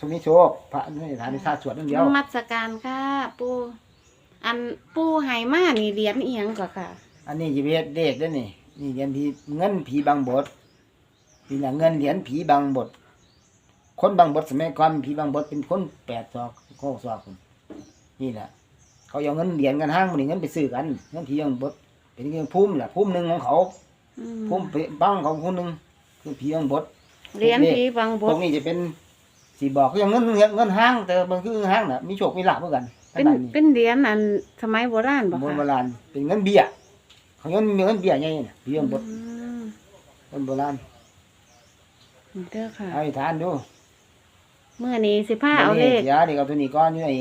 ตรงนี้โชคพระนี่ฐานนิสาสวดนั่นเดียนวมัสการค่ะปูอันปูไหมานี่เหรียญเอียงก็ค่ะ อันนี้จะเป็นเด็กเด้อนี่นี่เหรียญผีเงินผีบางบทนี่นะเงินเหรียญผีบางบท คนบางบทสมัยก่อนผีบางบทเป็นคนแปดศอกโคศอกคนนี่แหละเขาเอาเงินเหรียญกันห้างมันเงินไปซื้อกันเงินผีบางบทเป็นเงินพุ่มแหละพุ่มหนึ่งของเขาอืมพุ่มไปบ้างของคนหนึ่งคือผีบางบท เหรียญผีบางบตรทงนี้จะเป็น สีบอกคือเงินเงินเงินห้าง แต่มันคือเงินห้างน่ะมีโชคมีลาภเหมือนกันเป็นทั้งหลายนี่เป็นเหรียญอันสมัยโบราณบ่โบค่ะราณเป็นเงินเบี้ยเขาเงินมีเงินเบี้ยไงเนี่ยผีบางบทอืมเงินโบราณนี่เด้อค่ะเอาไปทานดูเมื่อนี้สิผ้าเอาเลขเดี๋ยวนี่กับตัวนี้ก้อนอยู่ไอ้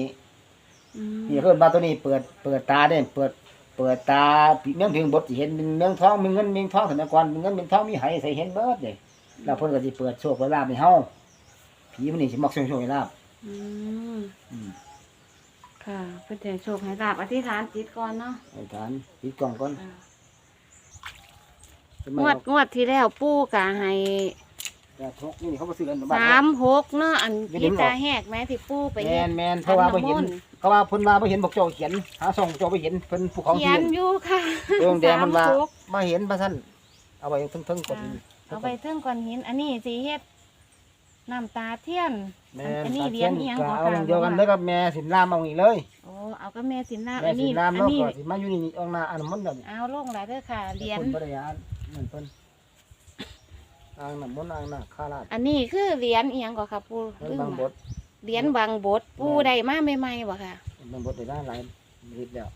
อืมนี่เพิ่นมาตัวนี้เปิดเปิดตาได้เปิด เปิดตาเมืองเพียงบทสิเห็นเป็นเมืองทองมีเงินมีทองสมัยก่อนมีเงินมีทองมีไหใส่เห็นเบิดเลยแล้วเพิ่นก็สิเปิดโชคเปิดลาภให้เฮา ผีมันนี่สิมักโชคโชคให้ลาภอืมอืมค่ะเพื่อจะโชคให้ลาบอธิษฐานจิตก่อนเนาะเอาทานปิดกล่องก่อนค่ะทำไมงวดงวดที่แล้วปู่กะให้แต่ทกนี่เขาบ่ซื้อกันบ้าน สามหกเนาะอันไม่เห็ที่นหรอตาแหกแม้ที่ปู่ไปแมเฮ็ดนแมนเพราะว่าบ่เห็นขันน้ำมนต์เขาว่าเพิ่นว่าบ่เห็นบอกเจ้าเขียน หาส่องเจ้าบ่เห็นเพิ่นภูเขาเขีเขียยนนอยู่ค่ะเรื่องแดงมันว่าสหกมาเห็นพระท่านเอาไว้เทึงๆกดเอาไปเทิงก้อนหิน อันนี้สีเฮ็ด น้ำตาเทียนแม่อันนี้เหรียญเอียงก็บ่เอาค่ะอย่างเดียวกันเลยกับแม่สินรามเอาอีกเลยโอ้เอาก็แม่สินน้ำแม่อันสินี้นรามอันเนาะนี้ก็สิมาอยู่นี่ออกหน้าอันมันต์เดี๋ยวนี้เอาลงหลายเด้อค่ะเหรียญเพิ่นบ่ได้อ่านนั่นเพิ่นอ่างน้ำมนต์อ่างหน้าคาราชอันนี้คือเหรียญเอียงก็ค่ะปู่เพิ่นลืมบางบละทเหรียญบางบทปู่ได้มาใหม่ๆบ่ค่ะบางบทได้ด้านหลายนิดแล้ว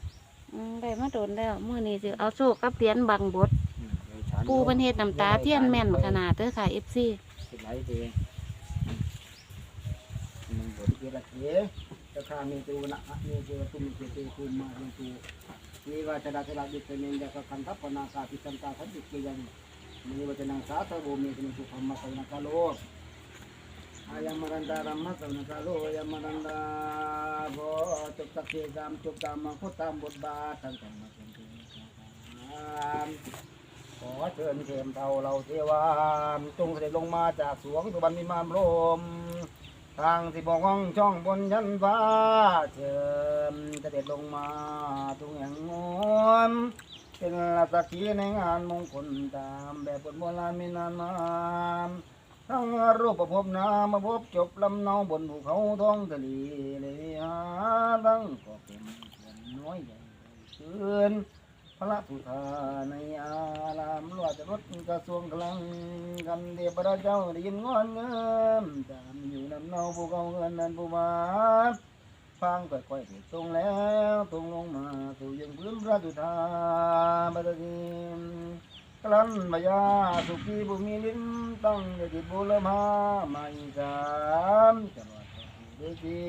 อืมได้มาโดนแล้วมื้อนี้สิเอาโชคกับเหรียญบางบทอืมไปฉันปู่เพิ่นเฮ็ดน้ำตาเทียนแม่นขนาดเด้อค่ะ FC สิไหลเองมันบท เกละเกจะขามีตูนะะมีตูตุมเกตูตุมมาเรตูมีวาจนะจระดิเตเนยะคันทัพปนาคาปิสันตาทัดดิเกยังมีวาจนังสาธโบมีตุสุธรรมะสวนกาโล ayam meranda ramah sama kalau ayam meranda bo cuk tak jam cuk tam aku tambut batang sama sendiri ขอเชิญเทมเทาเราเทวามจงเสด็จลงมาจากสวงสุบรรณมิมามลม ทางสิบองห้องช่องบนยันฟ้าเชิญเด็จลงมาทุกแห่งงอมเป็นสักขีในงานมงคลตามแบบบทโบราณมีนานมาทั้งรูปประพบนามพบจบลำเนาบนภูเขาท้องทะเลเลยหาทั้งก็เป็นส่วนน้อยใหญ่เกิน พระสุธาในอารามลวดรถกระทรวงกลังกันเดียบพระเจ้าได้ยินงอนเงิมตามอยู่ลำเนาภูเขาเงินนันภูมาฟังค่อยๆติดตรงแล้วตรงลงมาสู่ยังพื้นพระสุธาบัดนี้กลั้นมายาสุขีบุมีลิ้นตั้งยติบุรมาไม่สามจังหวัดเดชี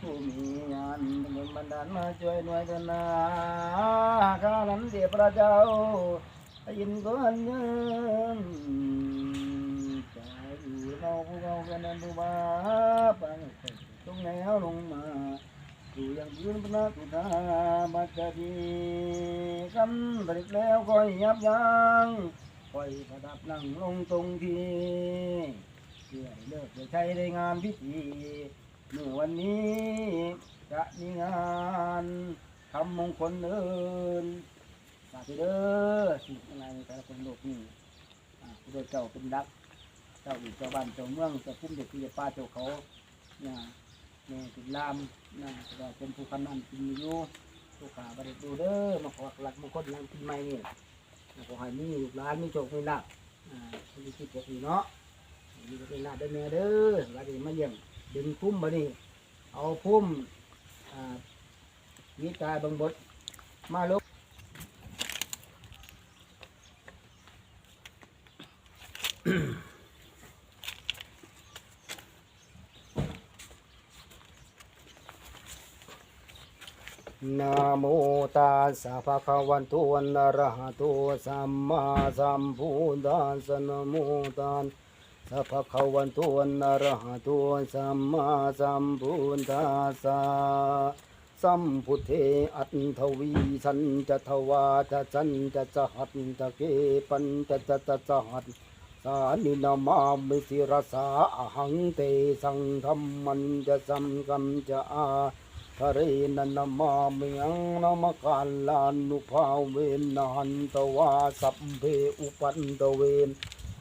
ผู้มีงานเป็นบันดาลมาช่วยหน่วยกันนาข้านั้นเดียพระเจ้ายินก่อนเงินใจอยู่เราผู้เรากันนั้นผู้มาปังตรงแนวลงมาอยู่อย่างยืนพระสุธาบัจจีคำผลิตแล้วคอยยับยั้งคอยประดับนั่งลงตรงทีเพื่อเลิกจะใช้ได้งานพิธี เมื่อวันนี้จะมีงานทำมงคลเดินสาธุเด้อสิ่งอะไรแต่ละคนโลกนี้อ่าพระเจ้าเป็นรัก เจ้าอยู่เจ้าบ้านเจ้าเมืองเจ้าพุ่มเด็กที่ป้าเจ้าเขาเนี่ยแม่ติดลามนะก็เป็นผู้คำนันกินอยู่ผู้ขาบริดูเด้อมาขอหลักมงคลหลังปีใหม่นี่ขอให้มีลูกหลานมีโชคมีลาภอ่าคนที่คิดพวกนี้เนาะมีโชคมีลาภได้แม่เด้อแล้วก็มาเยี่ยม ดึงพุ่มมานี่เอาพุ่มมีตายบางบดมาลกนะโมตัสสะภะคะวันโตอะระหะโตสัมมาสัมพุทธัสสะนะโมตัส สะภะคะวันโตอะระหะโตสัมมาสัมพุทธัสสะสัมพุทเทอัตถวีสันจะทวาจะจันจะจะหัตจะเกปันจะจะจะจะหัตสานินามามิสิรสาอหังเตสังธรรมันจะสัมกัมจะอาทะเรนันามามิยังนามกาลานุภาเวนนันตวาสัพเพอุปันตเวน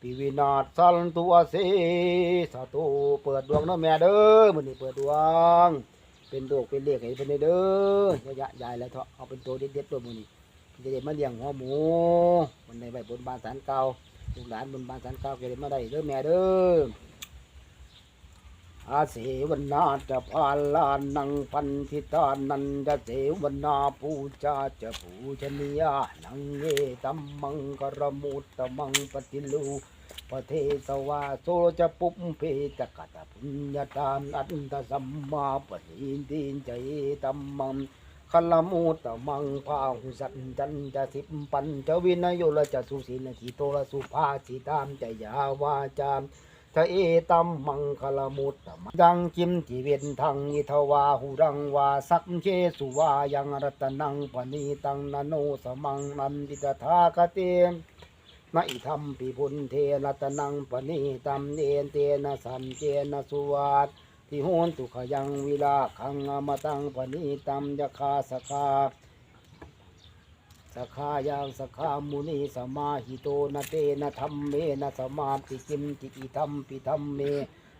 ปีวินาศสันตุวสัตวอเนกาอันตรายาปิวินาศสัตุอเสสาตุเปิดดวงเนาะแม่เด้อมื้อนี้เปิดดวง เป็นโดกเป็นเลขให้เพิ่นได้เด้อระยะยายแล้วเถอะเอาเป็นตัวเด็ดๆตัวมื้อนี้จะได้มาเลี้ยงหัวหมูมันในใบบนบานสารเก่าลูกหลานบนบานสารเก่าจะได้มาได้เด้อแม่เด้อ อาเสวนาจะพาลานังพันธิตานันจะเสวนาปูจาจะปูชนียานังเวตัมมังกรมุตตมังปฏิลูปเทสวาโซจะปุมเพจะกัตปุญญาตานอันตสัมมาปณิทินใจตัมมังคลมุตตมังพาหุสันจันจะสิบปัญจะวินโยละจะสุสีนทีโตละสุภาสิตามจะยาวาจาม ทะเอตัมมังคลมุตตมังดังจิมจิเวนทังอิทวาหุรังวาสักเชสุวายังรัตนังปณีตังนโนสมังนันติตถาคเตนะอิธรรมปิพุนเทรัตนังปณีตัมเนนเตนะสันเจนะสุวัตทิโหนตุขยังวิลาคังอมตังปณีตัมยคาสคา สกขายังสกขามุนีสมาหิโตนะเตนะธรรมเมนะสมาติกิมติอิธรรมปิธรรมเม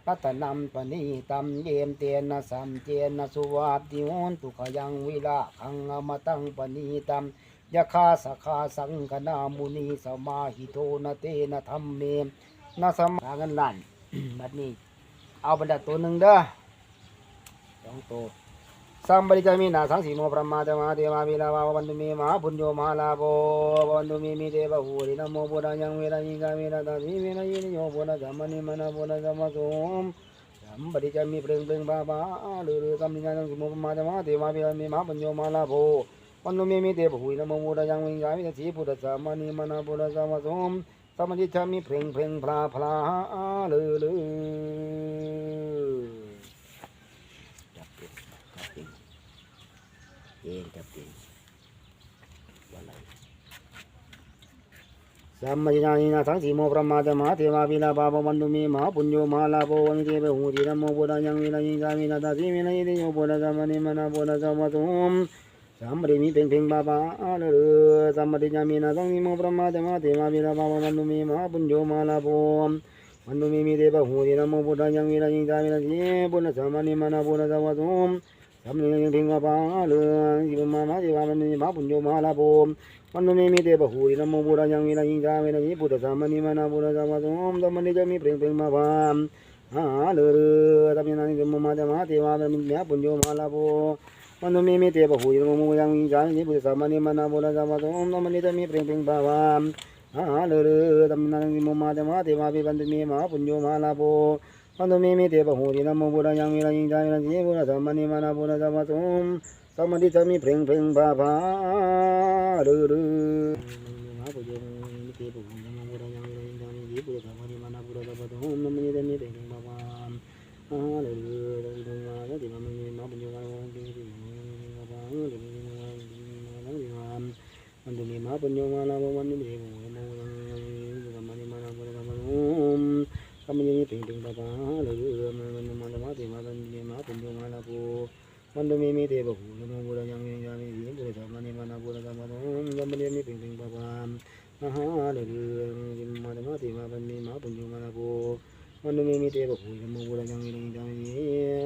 รัตนัมปณีตัมเยมเตนะสัมเจนะสุวัตติโหนตุขยังวิลาคังอมตังปณีตัมยะคาสกขาสังคนามุนีสมาหิโตนะเตนะธรรมเมนะสมาเงินล้านบัดนี้ เอาบรรดาตัวหนึ่งเด้อสองตัว สัมปริจามีนาสังสีโมพระมาตมาเทวาวิลาวาวันตุมีมหาปุญโยมหาลาโภวันตุมีมีเทวหูรินโมบุรายังเวรายิกาเวราตาสีเวรายินโยบุราจัมมณิมนาบุราจัมมสุมสัมปริจามีเปล่งเปล่งบาบาลือลือสัมปริจาสังสีโมพระมาตมาเทวาวิลามีมหาปุญโยมหาลาโภวันตุมีมีเทวหูรินโมบุรายังเวรายิกาสีพุทธสัมมณิมนาบุราจัมมสุมสัมปริจามีเปล่งเปล่งพลาพลาลือลือจับเป็ดจับเป็ด เองกับเองวันไหนสัมมาญาณินาทั้งสี่โมพระมาตมหาเทวาวิลาบาบวันตุมีมหาปุญโยมหาลาโภวันเทวหูตินโมบุรายังวินายิงกามินาตาสีมินายิติโยบุราจัมมณิมนาบุราจัมมตุมสัมมาริมิเพ่งเพ่งบาบาอาเลอสัมมาริญามินาทั้งสี่โมพระมาตมหาเทวาวิลาบาบวันตุมีมหาปุญโยมหาลาโภวันตุมีมิเทวหูตินโมบุรายังวินายิงกามินาสีบุราจัมมณิมนาบุราจัมมตุม ทำยังยังพิงกบาเลือยิบมามาจิวามันมาปุญโยมาลาโบมมันไม่มีเดบหูยนโมบุรายังมีนายิงจามีนายิพุทธสามันิมานาบุราจามะสมธรรมนิจมีเปล่งเปล่งมาบามฮาเลือทำยังยังมมาจะมาเทวามันมีปุญโยมาลาโบมันไม่มีเดบหูยนโมบุรายังมีจามีพุทธสามันิมานาบุราจามะสมธรรมนิจมีเปล่งเปล่งมาบามฮาเลือทำยังยังมมาจะมาเทวาปิบันตุมีมาปุญโยมาลาโบมันต้องมีมีเทพหูที่นโมบุรายังมีรายิงใจรายิงบุราธรรมนิมาจะมาพาดื้อดื้อมาปุจมีเทพหูนโยมีรายิงใจราบุราราบุมาอ่าดื้อดื้อดื้อดื้อมาที่มันมีมาปุญญาวันที่ที่มาพาดื้อดื้อดื้อมันจะมีมาปุญญาวันละวันนี้เทพหูนโมบุรายังมีธรรมนิมานาบุราธรรมสม kami ini ping ping bapa lalu mana mana mati mana ni mana pun jom mana pu mana บะหูนมบูระยังยังยังยินบุระธรรมนิมานาบุระธรรมนุมยัมบเนียมิปิงปิงปะปามมหาเดือดยิมมาธรรมติมาปันนีมาปุญญมานาโบมันมีมิเตบะหูนมบูระยังยังยังยิ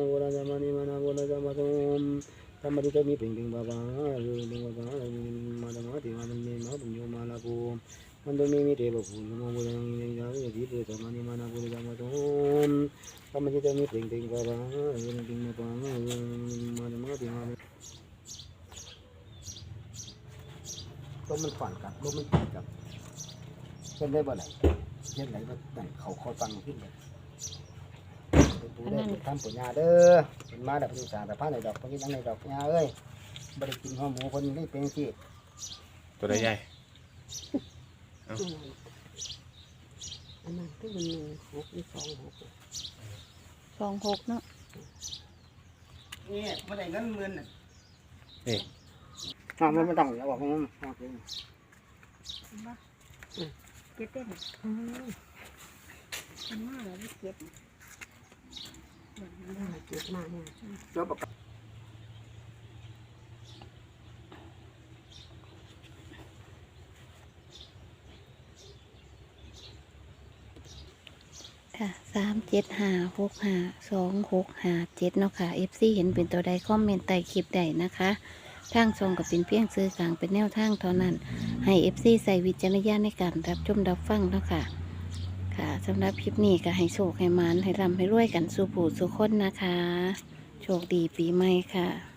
บุระธรรมนิมานาบุระธรรมนุมธรรมติตมีปิงปิงปะปามปิงปิงปะปามมาธรรมติมาปันนีมาปุญญมานาโบมันมีมีเตบะหูนมบูระยัง เพลงมาบ้าเรื่องมาจะมาที่มาลมมันฝันกับลมมันติดกับเป็นได้บ่ไหนเฮ็ดไหนบ่นั่นเขาคอยฟังขึ้นเลยปูได้ปูทำปูยาเด้อเป็นมาดับเป็นสารแต่ผ้าในดอกพวกนี้ทั้งในดอกยาเอ้ยบ่ได้กินหัวหมูคนนี้เป็นสิตัวใดใหญ่ อันนั้นก็เป็นหนึ่งหกหรือสองหกสองหกเนาะนี่บ่ได้เงินหมื่นน่ะนี่อ้าวมันไม่ต้องแล้วบอกมันอ้าวเป็นเจ็ดเต้นอืมมันมากเลยเจ็ดได้เจ็ดมากเนี่ยเจ้าประกาศ ค่ะสาม เจ็ดห้าหกห้าสองหกห้าเจ็ดเนาะค่ะ FC เห็นเป็นตัวใดคอมเมนต์ใต้คลิปใดนะคะทางทรงกับเป็นเพียงซื้อกลางเป็นแนวทางเท่านั้น ให้ FC ใส่วิจารณญาณในการรับชมรับฟังเนาะค่ะ ค่ะสำหรับคลิปนี้ก็ให้โชคให้มานให้ร่ำให้รวยกันสู่ผู้สู่คนนะคะ โชคดีปีใหม่ค่ะ